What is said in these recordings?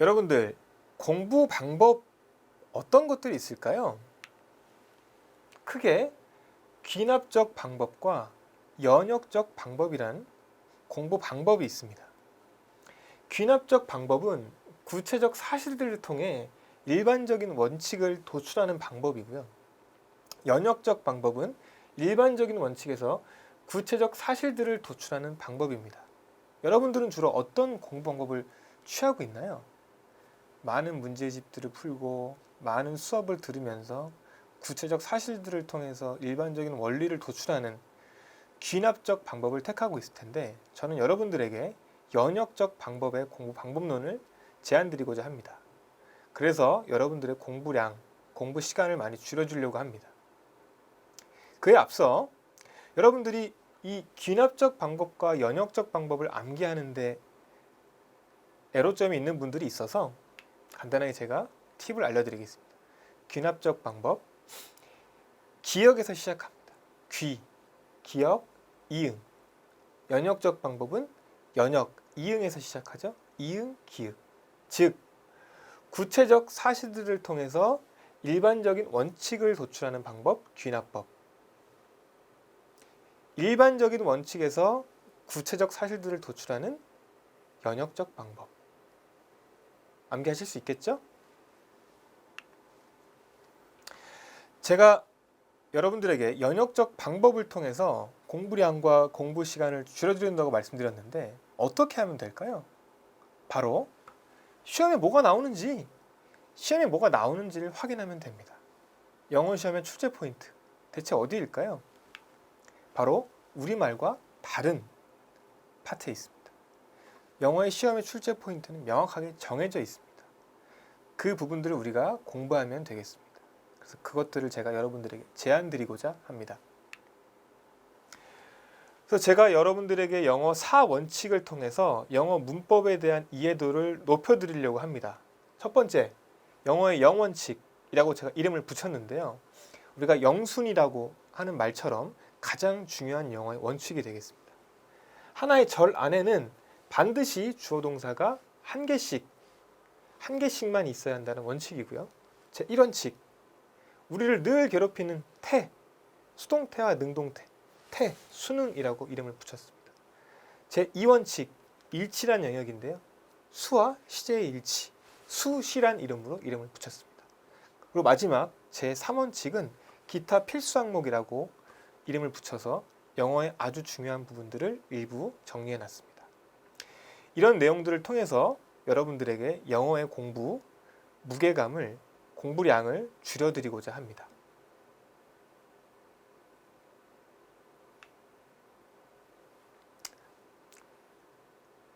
여러분들 공부 방법 어떤 것들이 있을까요? 크게 귀납적 방법과 연역적 방법이란 공부 방법이 있습니다. 귀납적 방법은 구체적 사실들을 통해 일반적인 원칙을 도출하는 방법이고요. 연역적 방법은 일반적인 원칙에서 구체적 사실들을 도출하는 방법입니다. 여러분들은 주로 어떤 공부 방법을 취하고 있나요? 많은 문제집들을 풀고 많은 수업을 들으면서 구체적 사실들을 통해서 일반적인 원리를 도출하는 귀납적 방법을 택하고 있을 텐데 저는 여러분들에게 연역적 방법의 공부 방법론을 제안드리고자 합니다. 그래서 여러분들의 공부량, 공부 시간을 많이 줄여주려고 합니다. 그에 앞서 여러분들이 이 귀납적 방법과 연역적 방법을 암기하는데 애로점이 있는 분들이 있어서 간단하게 제가 팁을 알려드리겠습니다. 귀납적 방법 기역에서 시작합니다. 귀, 기역, 이응. 연역적 방법은 연역, 이응에서 시작하죠. 이응, 기역. 즉 구체적 사실들을 통해서 일반적인 원칙을 도출하는 방법 귀납법. 일반적인 원칙에서 구체적 사실들을 도출하는 연역적 방법. 암기하실 수 있겠죠? 제가 여러분들에게 연역적 방법을 통해서 공부량과 공부 시간을 줄여드린다고 말씀드렸는데 어떻게 하면 될까요? 바로 시험에 뭐가 나오는지 시험에 뭐가 나오는지를 확인하면 됩니다. 영어 시험의 출제 포인트 대체 어디일까요? 바로 우리말과 다른 파트에 있습니다. 영어의 시험의 출제 포인트는 명확하게 정해져 있습니다. 그 부분들을 우리가 공부하면 되겠습니다. 그래서 그것들을 제가 여러분들에게 제안 드리고자 합니다. 그래서 제가 여러분들에게 영어 4원칙을 통해서 영어 문법에 대한 이해도를 높여 드리려고 합니다. 첫 번째, 영어의 영원칙이라고 제가 이름을 붙였는데요. 우리가 영순이라고 하는 말처럼 가장 중요한 영어의 원칙이 되겠습니다. 하나의 절 안에는 반드시 주어 동사가 한 개씩 한 개씩만 있어야 한다는 원칙이고요. 제 1원칙. 우리를 늘 괴롭히는 태, 수동태와 능동태, 태, 수능이라고 이름을 붙였습니다. 제 2원칙, 일치란 영역인데요. 수와 시제의 일치, 수시란 이름으로 이름을 붙였습니다. 그리고 마지막 제 3원칙은 기타 필수 항목이라고 이름을 붙여서 영어의 아주 중요한 부분들을 일부 정리해 놨습니다. 이런 내용들을 통해서 여러분들에게 영어의 공부 무게감을 공부량을 줄여드리고자 합니다.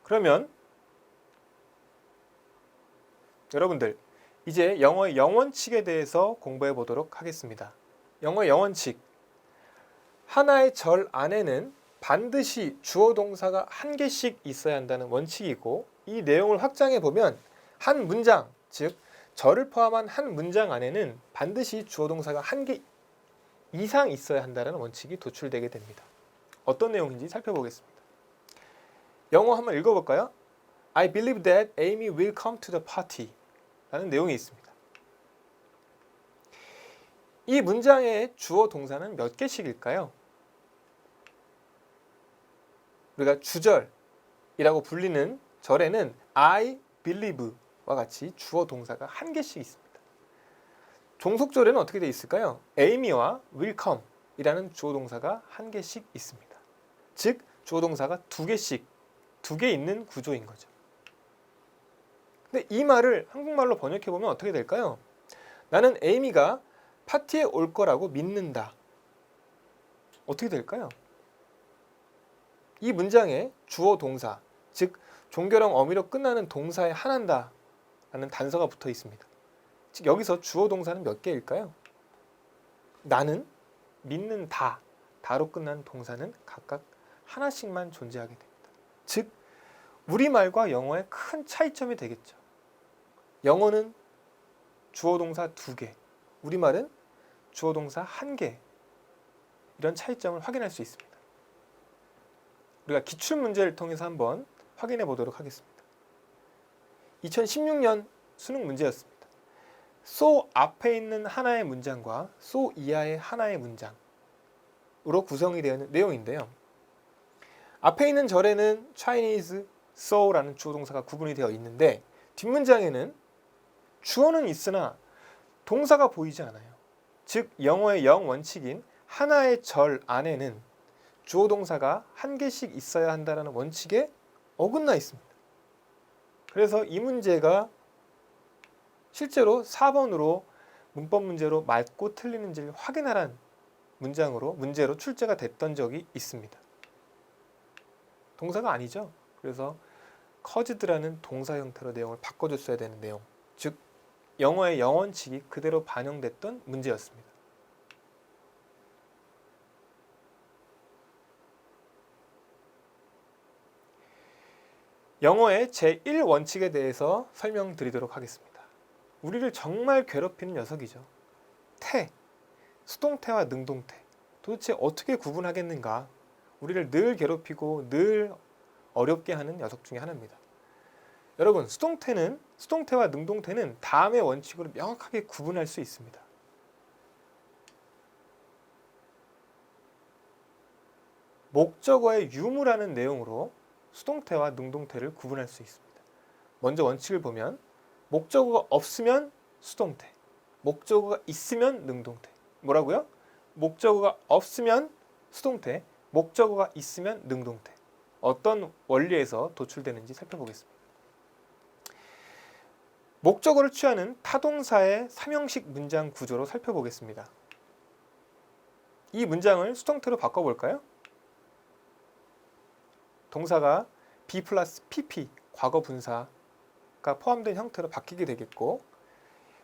그러면 여러분들 이제 영어의 영원칙에 대해서 공부해 보도록 하겠습니다. 영어의 영원칙 하나의 절 안에는 반드시 주어 동사가 한 개씩 있어야 한다는 원칙이고 이 내용을 확장해 보면 한 문장 즉 절을 포함한 한 문장 안에는 반드시 주어 동사가 한 개 이상 있어야 한다는 원칙이 도출되게 됩니다. 어떤 내용인지 살펴보겠습니다. 영어 한번 읽어볼까요? I believe that Amy will come to the party 라는 내용이 있습니다. 이 문장의 주어 동사는 몇 개씩일까요? 우리가 주절이라고 불리는 절에는 I believe와 같이 주어 동사가 한 개씩 있습니다. 종속절에는 어떻게 되어 있을까요? Amy와 will come 이라는 주어 동사가 한 개씩 있습니다. 즉 주어 동사가 두 개씩 두 개 있는 구조인 거죠. 근데 이 말을 한국말로 번역해 보면 어떻게 될까요? 나는 에이미가 파티에 올 거라고 믿는다. 어떻게 될까요? 이 문장에 주어 동사, 즉 종결형 어미로 끝나는 동사에 한한다 라는 단서가 붙어 있습니다. 즉 여기서 주어 동사는 몇 개일까요? 나는, 믿는 다, 다로 끝난 동사는 각각 하나씩만 존재하게 됩니다. 즉 우리말과 영어의 큰 차이점이 되겠죠. 영어는 주어 동사 두 개, 우리말은 주어 동사 한 개. 이런 차이점을 확인할 수 있습니다. 우리가 기출 문제를 통해서 한번 확인해 보도록 하겠습니다. 2016년 수능 문제였습니다. so 앞에 있는 하나의 문장과 so 이하의 하나의 문장으로 구성이 되어 있는 내용인데요. 앞에 있는 절에는 Chinese so라는 주어 동사가 구분이 되어 있는데 뒷문장에는 주어는 있으나 동사가 보이지 않아요. 즉 영어의 영 원칙인 하나의 절 안에는 주어 동사가 한 개씩 있어야 한다는 원칙에 어긋나 있습니다. 그래서 이 문제가 실제로 4번으로 문법 문제로 맞고 틀리는지를 확인하란 문장으로 문제로 출제가 됐던 적이 있습니다. 동사가 아니죠. 그래서 커즈드라는 동사 형태로 내용을 바꿔줬어야 되는 내용, 즉 영어의 영원칙이 그대로 반영됐던 문제였습니다. 영어의 제1원칙에 대해서 설명드리도록 하겠습니다. 우리를 정말 괴롭히는 녀석이죠. 태, 수동태와 능동태. 도대체 어떻게 구분하겠는가? 우리를 늘 괴롭히고 늘 어렵게 하는 녀석 중에 하나입니다. 여러분, 수동태는 수동태와 능동태는 다음의 원칙으로 명확하게 구분할 수 있습니다. 목적어의 유무라는 내용으로 수동태와 능동태를 구분할 수 있습니다. 먼저 원칙을 보면 목적어가 없으면 수동태, 목적어가 있으면 능동태. 뭐라고요? 목적어가 없으면 수동태, 목적어가 있으면 능동태. 어떤 원리에서 도출되는지 살펴보겠습니다. 목적어를 취하는 타동사의 삼형식 문장 구조로 살펴보겠습니다. 이 문장을 수동태로 바꿔볼까요? 동사가 be 플러스 pp 과거 분사가 포함된 형태로 바뀌게 되겠고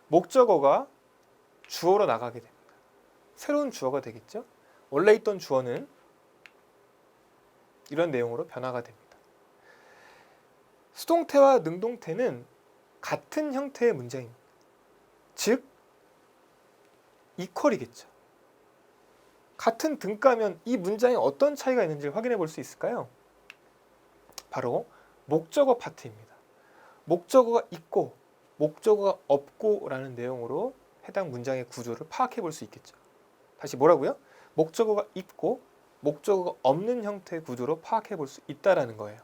목적어가 주어로 나가게 됩니다. 새로운 주어가 되겠죠. 원래 있던 주어는 이런 내용으로 변화가 됩니다. 수동태와 능동태는 같은 형태의 문장입니다. 즉 이퀄이겠죠. 같은 등가면 이 문장에 어떤 차이가 있는지 확인해 볼 수 있을까요? 바로 목적어 파트입니다. 목적어가 있고 목적어가 없고라는 내용으로 해당 문장의 구조를 파악해 볼 수 있겠죠. 다시 뭐라고요? 목적어가 있고 목적어가 없는 형태의 구조로 파악해 볼 수 있다라는 거예요.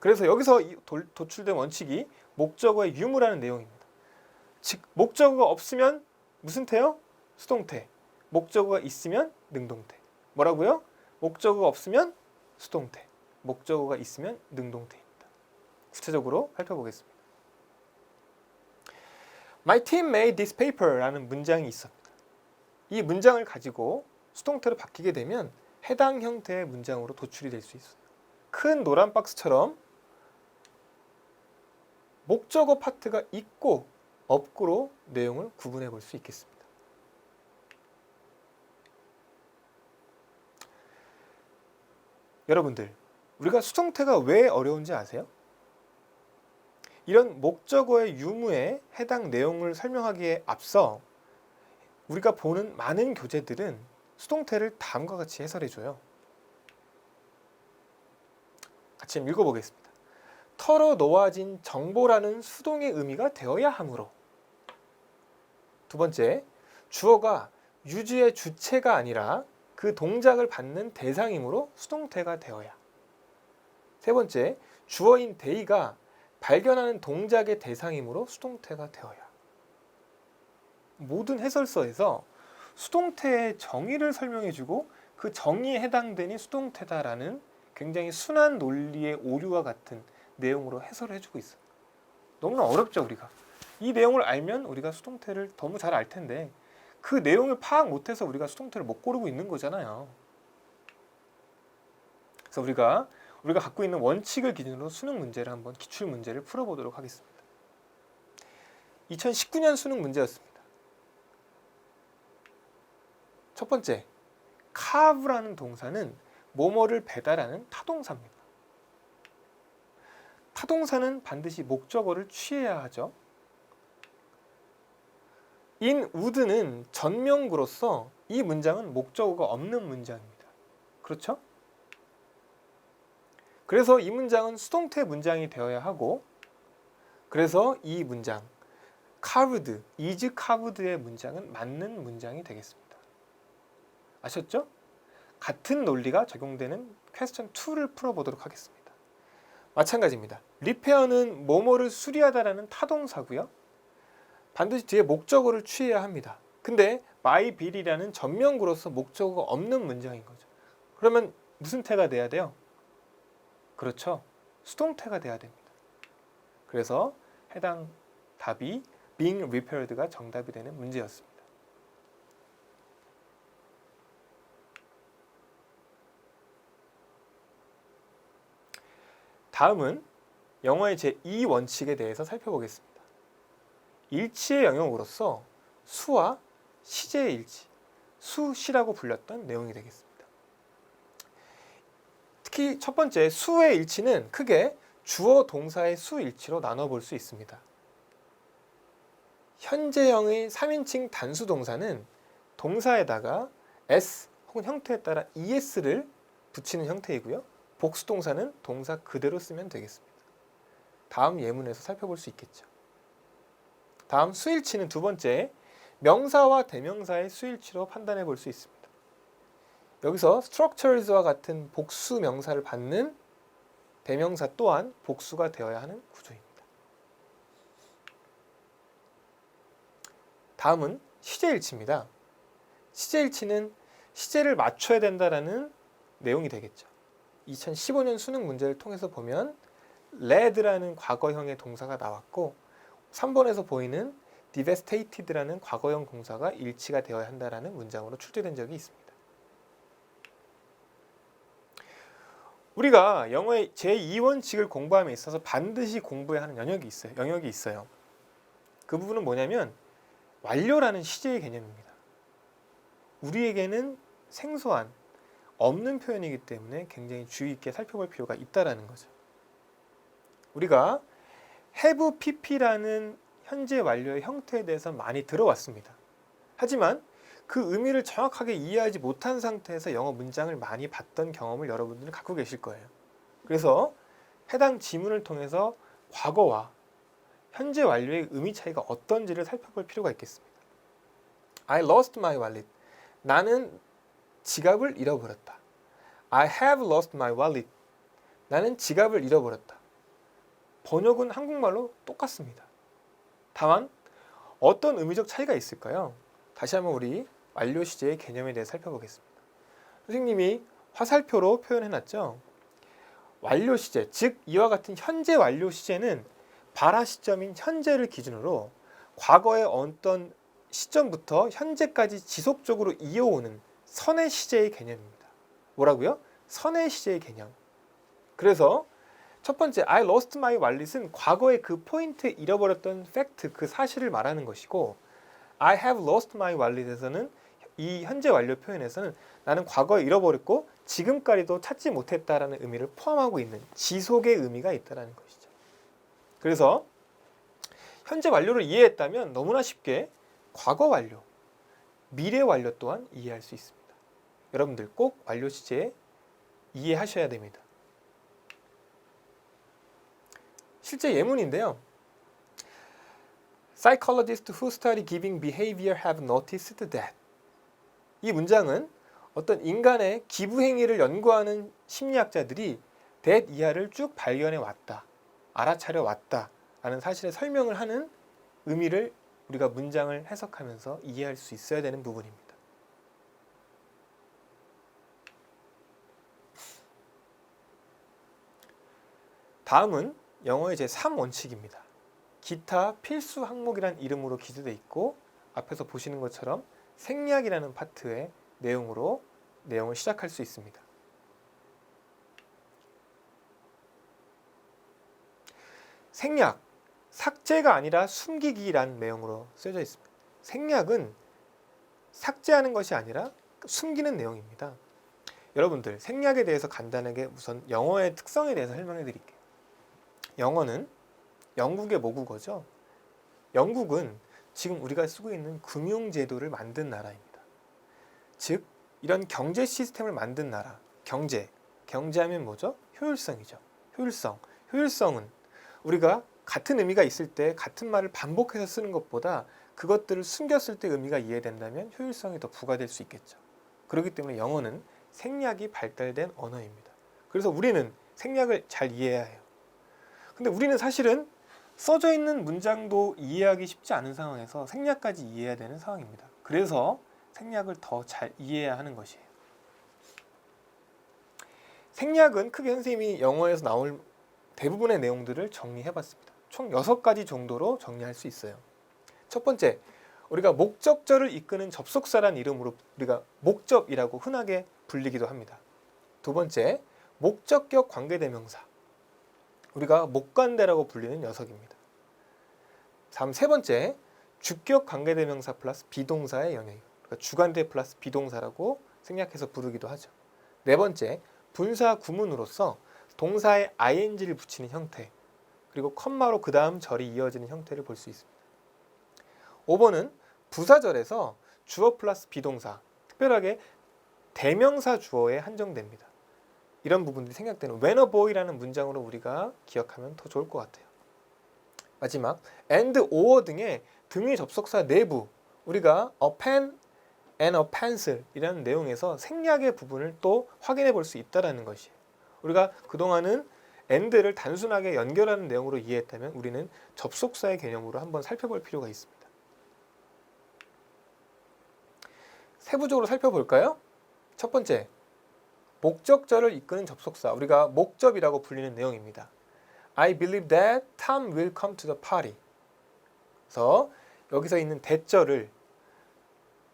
그래서 여기서 도 출된 원칙이 목적어의 유무라는 내용입니다. 즉 목적어가 없으면 무슨 태요? 수동태. 목적어가 있으면 능동태. 뭐라고요? 목적어가 없으면 수동태. 목적어가 있으면 능동태입니다. 구체적으로 살펴보겠습니다. My team made this paper라는 문장이 있습니다. 이 문장을 가지고 수동태로 바뀌게 되면 해당 형태의 문장으로 도출이 될 수 있어요. 큰 노란 박스처럼 목적어 파트가 있고 없고로 내용을 구분해 볼 수 있겠습니다. 여러분들, 우리가 수동태가 왜 어려운지 아세요? 이런 목적어의 유무에 해당 내용을 설명하기에 앞서 우리가 보는 많은 교재들은 수동태를 다음과 같이 해설해 줘요. 같이 읽어보겠습니다. 털어 놓아진 정보라는 수동의 의미가 되어야 하므로 두 번째, 주어가 유주의 주체가 아니라 그 동작을 받는 대상이므로 수동태가 되어야 세 번째, 주어인 데이가 발견하는 동작의 대상이므로 수동태가 되어야. 모든 해설서에서 수동태의 정의를 설명해주고 그 정의에 해당되니 수동태다라는 굉장히 순한 논리의 오류와 같은 내용으로 해설을 해주고 있어요. 너무나 어렵죠 우리가. 이 내용을 알면 우리가 수동태를 너무 잘 알 텐데 그 내용을 파악 못해서 우리가 수동태를 못 고르고 있는 거잖아요. 그래서 우리가 우리가 갖고 있는 원칙을 기준으로 수능 문제를 한번 기출 문제를 풀어보도록 하겠습니다. 2019년 수능 문제였습니다. 첫 번째, 카브라는 동사는 뭐뭐를 배달하는 타동사입니다. 타동사는 반드시 목적어를 취해야 하죠. 인 우드는 전명구로서 이 문장은 목적어가 없는 문장입니다. 그렇죠? 그래서 이 문장은 수동태 문장이 되어야 하고 그래서 이 문장 carved, is carved의 문장은 맞는 문장이 되겠습니다. 아셨죠? 같은 논리가 적용되는 퀘스천 2를 풀어보도록 하겠습니다. 마찬가지입니다. 리페어는 뭐뭐를 수리하다라는 타동사고요. 반드시 뒤에 목적어를 취해야 합니다. 근데 my bill이라는 전명구로서 목적어가 없는 문장인 거죠. 그러면 무슨 태가 돼야 돼요? 그렇죠. 수동태가 돼야 됩니다. 그래서 해당 답이 being repaired가 정답이 되는 문제였습니다. 다음은 영어의 제2 원칙에 대해서 살펴보겠습니다. 일치의 영역으로서 수와 시제의 일치, 수시라고 불렸던 내용이 되겠습니다. 특히 첫 번째 수의 일치는 크게 주어 동사의 수 일치로 나눠 볼 수 있습니다. 현재형의 3인칭 단수 동사는 동사에다가 s 혹은 형태에 따라 es를 붙이는 형태이고요. 복수 동사는 동사 그대로 쓰면 되겠습니다. 다음 예문에서 살펴볼 수 있겠죠. 다음 수일치는 두 번째 명사와 대명사의 수일치로 판단해 볼 수 있습니다. 여기서 structures와 같은 복수 명사를 받는 대명사 또한 복수가 되어야 하는 구조입니다. 다음은 시제일치입니다. 시제일치는 시제를 맞춰야 된다라는 내용이 되겠죠. 2015년 수능 문제를 통해서 보면 led라는 과거형의 동사가 나왔고 3번에서 보이는 devastated라는 과거형 동사가 일치가 되어야 한다라는 문장으로 출제된 적이 있습니다. 우리가 영어의 제2원칙을 공부함에 있어서 반드시 공부해야 하는 영역이 있어요. 영역이 있어요. 그 부분은 뭐냐면 완료라는 시제의 개념입니다. 우리에게는 생소한 없는 표현이기 때문에 굉장히 주의 있게 살펴볼 필요가 있다라는 거죠. 우리가 have pp라는 현재 완료의 형태에 대해서 많이 들어왔습니다. 하지만 그 의미를 정확하게 이해하지 못한 상태에서 영어 문장을 많이 봤던 경험을 여러분들은 갖고 계실 거예요. 그래서 해당 지문을 통해서 과거와 현재 완료의 의미 차이가 어떤지를 살펴볼 필요가 있겠습니다. I lost my wallet. 나는 지갑을 잃어버렸다. I have lost my wallet. 나는 지갑을 잃어버렸다. 번역은 한국말로 똑같습니다. 다만 어떤 의미적 차이가 있을까요? 다시 한번 우리 완료 시제의 개념에 대해 살펴보겠습니다. 선생님이 화살표로 표현해놨죠. 완료 시제, 즉 이와 같은 현재 완료 시제는 발화 시점인 현재를 기준으로 과거의 어떤 시점부터 현재까지 지속적으로 이어오는 선의 시제의 개념입니다. 뭐라고요? 선의 시제의 개념. 그래서 첫 번째 I lost my wallet은 과거의 그 포인트 잃어버렸던 팩트 그 사실을 말하는 것이고 I have lost my wallet에서는 이 현재 완료 표현에서는 나는 과거에 잃어버렸고 지금까지도 찾지 못했다라는 의미를 포함하고 있는 지속의 의미가 있다라는 것이죠. 그래서 현재 완료를 이해했다면 너무나 쉽게 과거 완료, 미래 완료 또한 이해할 수 있습니다. 여러분들 꼭 완료 시제 이해하셔야 됩니다. 실제 예문인데요. Psychologists who study giving behavior have noticed that 이 문장은 어떤 인간의 기부 행위를 연구하는 심리학자들이 that 이하를 쭉 발견해 왔다. 알아차려 왔다. 라는 사실의 설명을 하는 의미를 우리가 문장을 해석하면서 이해할 수 있어야 되는 부분입니다. 다음은 영어의 제3원칙입니다. 기타 필수 항목이란 이름으로 기재되어 있고 앞에서 보시는 것처럼 생략이라는 파트의 내용으로 내용을 시작할 수 있습니다. 생략, 삭제가 아니라 숨기기란 내용으로 쓰여져 있습니다. 생략은 삭제하는 것이 아니라 숨기는 내용입니다. 여러분들 생략에 대해서 간단하게 우선 영어의 특성에 대해서 설명해 드릴게요. 영어는 영국의 모국어죠. 영국은 지금 우리가 쓰고 있는 금융제도를 만든 나라입니다. 즉 이런 경제 시스템을 만든 나라, 경제, 경제하면 뭐죠? 효율성이죠. 효율성. 효율성은 우리가 같은 의미가 있을 때 같은 말을 반복해서 쓰는 것보다 그것들을 숨겼을 때 의미가 이해된다면 효율성이 더 부과될 수 있겠죠. 그렇기 때문에 영어는 생략이 발달된 언어입니다. 그래서 우리는 생략을 잘 이해해야 해요. 근데 우리는 사실은 써져 있는 문장도 이해하기 쉽지 않은 상황에서 생략까지 이해해야 되는 상황입니다. 그래서 생략을 더 잘 이해해야 하는 것이에요. 생략은 크게 선생님이 영어에서 나올 대부분의 내용들을 정리해 봤습니다. 총 6가지 정도로 정리할 수 있어요. 첫 번째, 우리가 목적절을 이끄는 접속사란 이름으로 우리가 목적이라고 흔하게 불리기도 합니다. 두 번째, 목적격 관계대명사. 우리가 목관대라고 불리는 녀석입니다. 다음 세 번째, 주격 관계대명사 플러스 비동사의 영역. 그러니까 주관대 플러스 비동사라고 생략해서 부르기도 하죠. 네 번째, 분사 구문으로서 동사에 ing를 붙이는 형태. 그리고 컴마로 그 다음 절이 이어지는 형태를 볼 수 있습니다. 5번은 부사절에서 주어 플러스 비동사, 특별하게 대명사 주어에 한정됩니다. 이런 부분들이 생략되는 when a boy라는 문장으로 우리가 기억하면 더 좋을 것 같아요. 마지막 and or 등의 등의 접속사 내부 우리가 a pen and a pencil 이라는 내용에서 생략의 부분을 또 확인해 볼 수 있다라는 것이에요. 우리가 그동안은 and를 단순하게 연결하는 내용으로 이해했다면 우리는 접속사의 개념으로 한번 살펴볼 필요가 있습니다. 세부적으로 살펴볼까요? 첫 번째, 목적절을 이끄는 접속사. 우리가 목적이라고 불리는 내용입니다. I believe that Tom will come to the party. 그래서 여기서 있는 대절을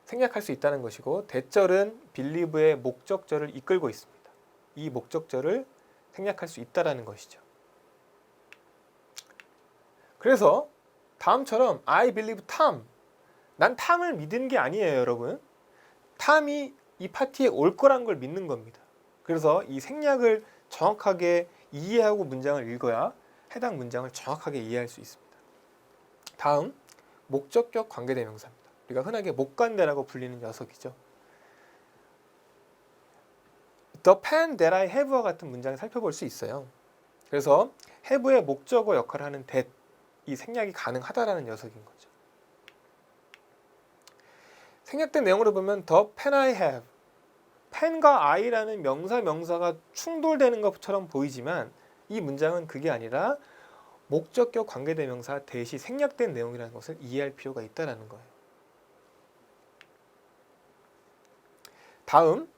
생략할 수 있다는 것이고 대절은 believe의 목적절을 이끌고 있습니다. 이 목적절을 생략할 수 있다라는 것이죠. 그래서 다음처럼 I believe Tom. 난 탐을 믿는 게 아니에요, 여러분. 탐이 이 파티에 올 거란 걸 믿는 겁니다. 그래서 이 생략을 정확하게 이해하고 문장을 읽어야 해당 문장을 정확하게 이해할 수 있습니다. 다음 목적격 관계대명사입니다. 우리가 흔하게 목관대라고 불리는 녀석이죠. The pen that I have와 같은 문장을 살펴볼 수 있어요. 그래서 have의 목적어 역할을 하는 that 이 생략이 가능하다라는 녀석인 거죠. 생략된 내용으로 보면 the pen I have 펜과 I라는 명사 명사가 충돌되는 것처럼 보이지만 이 문장은 그게 아니라 목적격 관계대명사 대시 생략된 내용이라는 것을 이해할 필요가 있다라는 거예요. 다음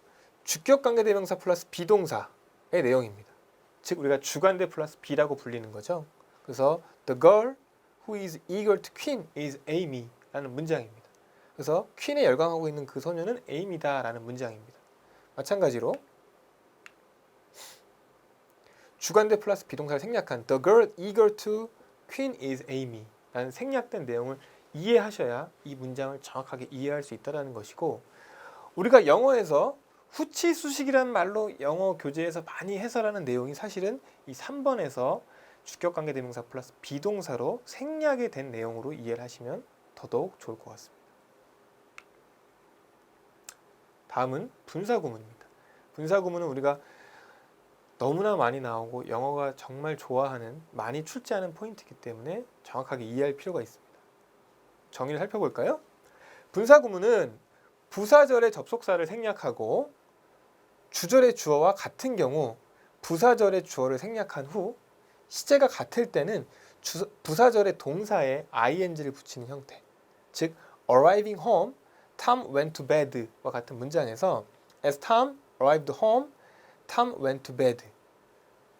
주격 관계대명사 플러스 비동사의 내용입니다. 즉 우리가 주관대 플러스 비라고 불리는 거죠. 그래서 the girl who is eager to queen is Amy라는 문장입니다. 그래서 퀸에 열광하고 있는 그 소녀는 에이미다라는 문장입니다. 마찬가지로 주관대 플러스 비동사를 생략한 The girl eager to queen is Amy 라는 생략된 내용을 이해하셔야 이 문장을 정확하게 이해할 수 있다는 것이고 우리가 영어에서 후치 수식이라는 말로 영어 교재에서 많이 해설하는 내용이 사실은 이 3번에서 주격관계 대명사 플러스 비동사로 생략이 된 내용으로 이해를 하시면 더더욱 좋을 것 같습니다. 다음은 분사구문입니다. 분사구문은 우리가 너무나 많이 나오고 영어가 정말 좋아하는 많이 출제하는 포인트이기 때문에 정확하게 이해할 필요가 있습니다. 정의를 살펴볼까요? 분사구문은 부사절의 접속사를 생략하고 주절의 주어와 같은 경우 부사절의 주어를 생략한 후 시제가 같을 때는 주, 부사절의 동사에 ing를 붙이는 형태 즉 arriving home, Tom went to bed와 같은 문장에서 as Tom arrived home, Tom went to bed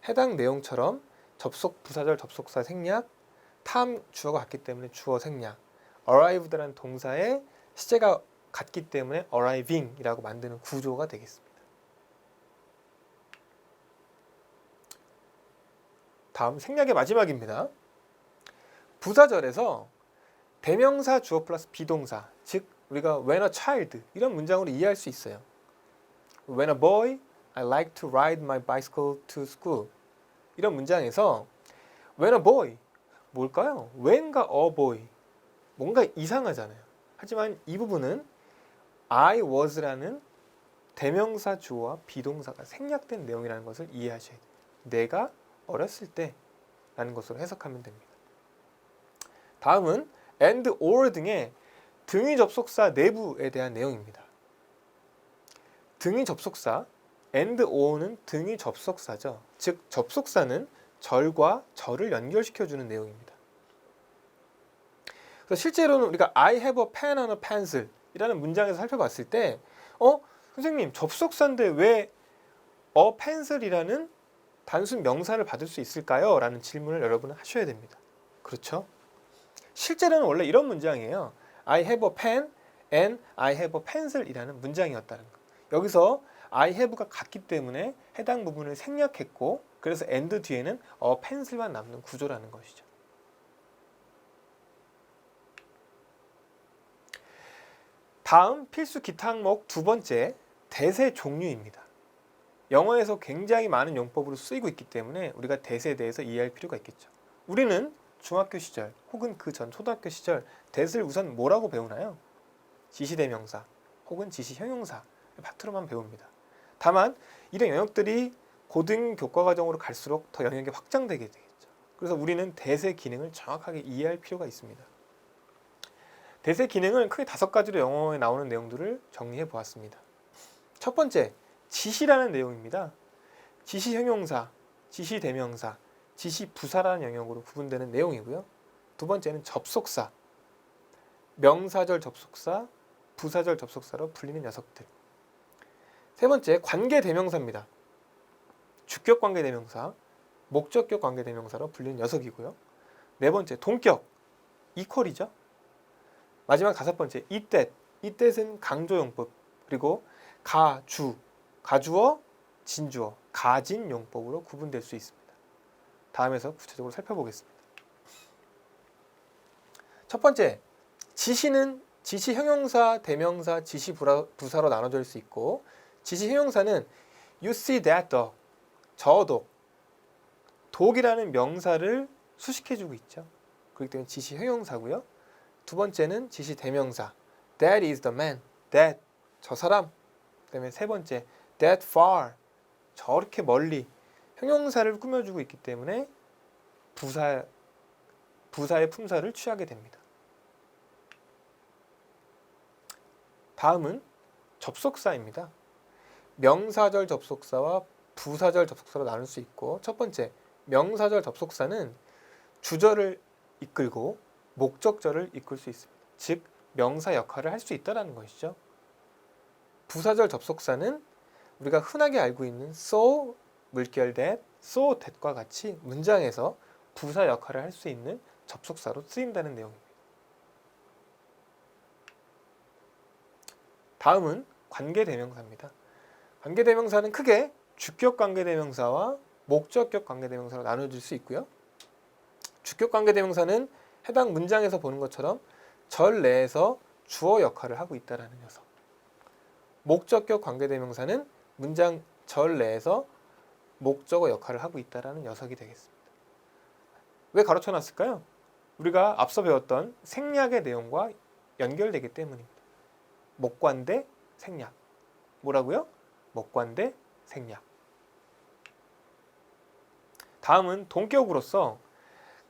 해당 내용처럼 접속 부사절 접속사 생략 Tom 주어가 같기 때문에 주어 생략 arrived라는 동사의 시제가 같기 때문에 arriving이라고 만드는 구조가 되겠습니다. 다음 생략의 마지막입니다. 부사절에서 대명사 주어 플러스 비동사 즉 우리가 when a child 이런 문장으로 이해할 수 있어요. When a boy, I like to ride my bicycle to school. 이런 문장에서 when a boy 뭘까요? when과 a boy 뭔가 이상하잖아요. 하지만 이 부분은 I was라는 대명사 주어와 비동사가 생략된 내용이라는 것을 이해하셔야 돼요. 내가 어렸을 때라는 것으로 해석하면 됩니다. 다음은 and, or 등의 등위 접속사 내부에 대한 내용입니다. 등위 접속사 and, or는 등위 접속사죠. 즉 접속사는 절과 절을 연결시켜 주는 내용입니다. 그래서 실제로는 우리가 I have a pen and a pencil 이라는 문장에서 살펴봤을 때 어? 선생님 접속사인데 왜 a pencil이라는 단순 명사를 받을 수 있을까요? 라는 질문을 여러분은 하셔야 됩니다. 그렇죠? 실제로는 원래 이런 문장이에요. I have a pen and I have a pencil이라는 문장이었다는 거. 여기서 I have가 같기 때문에 해당 부분을 생략했고 그래서 and 뒤에는 a pencil만 남는 구조라는 것이죠. 다음 필수 기타 항목 두 번째 대세 종류입니다. 영어에서 굉장히 많은 용법으로 쓰이고 있기 때문에 우리가 대세에 대해서 이해할 필요가 있겠죠. 우리는 중학교 시절 혹은 그 전 초등학교 시절 대세를 우선 뭐라고 배우나요? 지시대명사 혹은 지시형용사 파트로만 배웁니다. 다만 이런 영역들이 고등 교과 과정으로 갈수록 더 영역이 확장되게 되겠죠. 그래서 우리는 대세 기능을 정확하게 이해할 필요가 있습니다. 대세 기능은 크게 다섯 가지로 영어에 나오는 내용들을 정리해 보았습니다. 첫 번째, 지시라는 내용입니다. 지시 형용사, 지시 대명사, 지시 부사라는 영역으로 구분되는 내용이고요. 두 번째는 접속사, 명사절 접속사, 부사절 접속사로 불리는 녀석들. 세 번째, 관계 대명사입니다. 주격 관계 대명사, 목적격 관계 대명사로 불리는 녀석이고요. 네 번째, 동격, 이퀄이죠. 마지막 다섯 번째, 이때. 이때는 강조용법. 그리고 가주, 가주어, 진주어, 가진용법으로 구분될 수 있습니다. 다음에서 구체적으로 살펴보겠습니다. 첫 번째, 지시는 지시 형용사, 대명사, 지시 부사로 나눠질 수 있고 지시 형용사는 you see that dog, 저 독, 독이라는 명사를 수식해주고 있죠. 그렇기 때문에 지시 형용사고요. 두 번째는 지시 대명사 That is the man. That 저 사람. 그 다음에 세 번째 That far 저렇게 멀리 형용사를 꾸며주고 있기 때문에 부사 부사의 품사를 취하게 됩니다. 다음은 접속사입니다. 명사절 접속사와 부사절 접속사로 나눌 수 있고 첫 번째 명사절 접속사는 주절을 이끌고 목적절을 이끌 수 있습니다. 즉 명사 역할을 할 수 있다라는 것이죠. 부사절 접속사는 우리가 흔하게 알고 있는 so 물결 that, so that과 같이 문장에서 부사 역할을 할 수 있는 접속사로 쓰인다는 내용입니다. 다음은 관계대명사입니다. 관계대명사는 크게 주격 관계대명사와 목적격 관계대명사로 나눠질 수 있고요. 주격 관계대명사는 해당 문장에서 보는 것처럼 절 내에서 주어 역할을 하고 있다라는 녀석. 목적격 관계대명사는 문장 절 내에서 목적어 역할을 하고 있다라는 녀석이 되겠습니다. 왜 가로쳐 놨을까요? 우리가 앞서 배웠던 생략의 내용과 연결되기 때문입니다. 목관대 생략. 뭐라고요? 목관대 생략. 다음은 동격으로서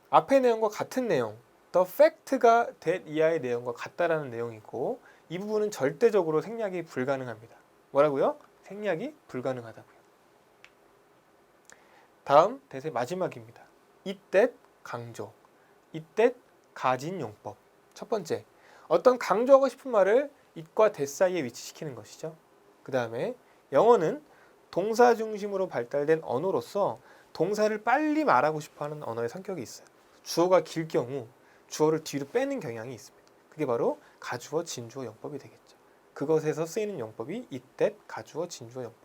앞의 내용과 같은 내용, the fact가 that 이하의 내용과 같다라는 내용이고 이 부분은 절대적으로 생략이 불가능합니다. 뭐라고요? 생략이 불가능하다고요. 다음 대세 마지막입니다. 이때 강조, 이때 가진 용법. 첫 번째, 어떤 강조하고 싶은 말을 it과 that 사이에 위치시키는 것이죠. 그 다음에 영어는 동사 중심으로 발달된 언어로서 동사를 빨리 말하고 싶어하는 언어의 성격이 있어요. 주어가 길 경우 주어를 뒤로 빼는 경향이 있습니다. 그게 바로 가주어 진주어 용법이 되겠죠. 그것에서 쓰이는 용법이 이때 가주어 진주어 용법입니다.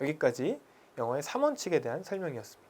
여기까지 영어의 3원칙에 대한 설명이었습니다.